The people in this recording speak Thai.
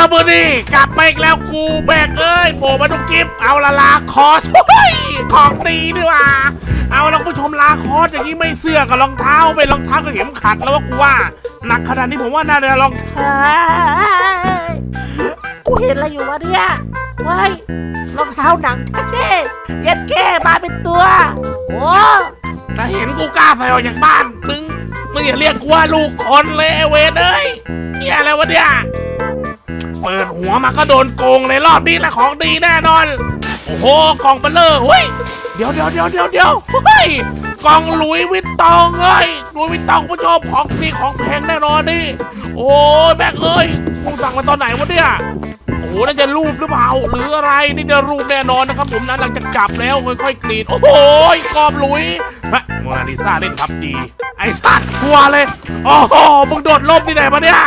ละมือนี่กลับไปอีกแล้วกูแบกเอ้ยโผล่มาทุกกิฟเอาละลาคอสเฮ้ยของดีดีว่า เอาละคุณผู้ชมลาคอสอย่างนี้ไม่เสื้อกับรองเท้าเป็นรองเท้ากับเข็มขัดแล้วว่ากูว่าหนักขนาดนี้ผมว่าน่าจะรองเฮ้ยกูเห็นอะไรอยู่วะเนี่ยเฮ้ยรองเท้าหนังเท่เย็ดแก้มาเป็นตัวโอ้ถ้าเห็นกูกล้าใส่ออกจากบ้านมึงมึงอย่าเรียกกูว่าลูกคนเลยไอ้เวเอ้ยเฮียอะไรวะเนี่ย ปิดหัวมาก็โดนโกงในรอบนี้แหละของดีแน่นอน โอ้โหกล่องเบลเลอร์เฮ้ยเดี๋ยวเดี๋ยวเดี๋ยวเดี๋ยวเดี๋ยวเฮ้ยกล่องลุยวิตตองเอ้ยลุยวิตตองผู้ชมของดีของแพงแน่นอนนี่โอ้ยแบกเอ้ยมึงสั่งมาตอนไหนวะเนี่ยโอ้โหน่าจะรูปหรือเปล่าหรืออะไรนี่จะรูปแน่นอนนะครับผมนั้นหลังจากจับแล้วค่อยๆกรีดโอ้โหกรอบลุยพระโมนาลิซาเล่นพับดีไอ้สัตว์กลัวเลยโอ้โหมึงโดดล่มที่ไหนมาเนี่ย